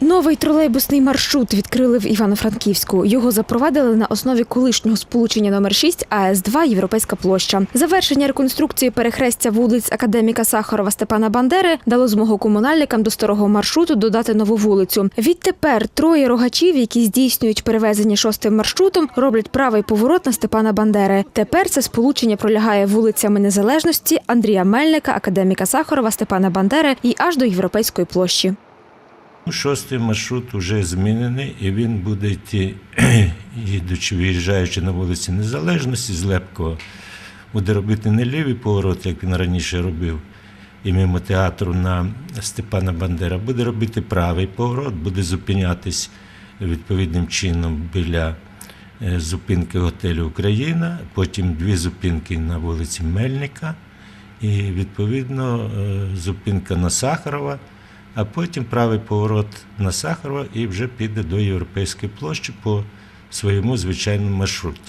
Новий тролейбусний маршрут відкрили в Івано-Франківську. Його запровадили на основі колишнього сполучення номер 6 АС-2 Європейська площа. Завершення реконструкції перехрестя вулиць академіка Сахарова Степана Бандери дало змогу комунальникам до старого маршруту додати нову вулицю. Відтепер троє рогачів, які здійснюють перевезення шостим маршрутом, роблять правий поворот на Степана Бандери. Тепер це сполучення пролягає вулицями Незалежності, Андрія Мельника, академіка Сахарова, Степана Бандери і аж до Європейської площі. Шостий маршрут вже змінений, і він буде йти, їдучи, виїжджаючи на вулиці Незалежності з Лепкого, буде робити не лівий поворот, як він раніше робив, і мимо театру на Степана Бандера, буде робити правий поворот, буде зупинятись відповідним чином біля е, зупинки готелю Україна, потім дві зупинки на вулиці Мельника, і відповідно е, зупинка на Сахарова а потім правий поворот на Сахарова і вже піде до Європейської площі по своєму звичайному маршруті.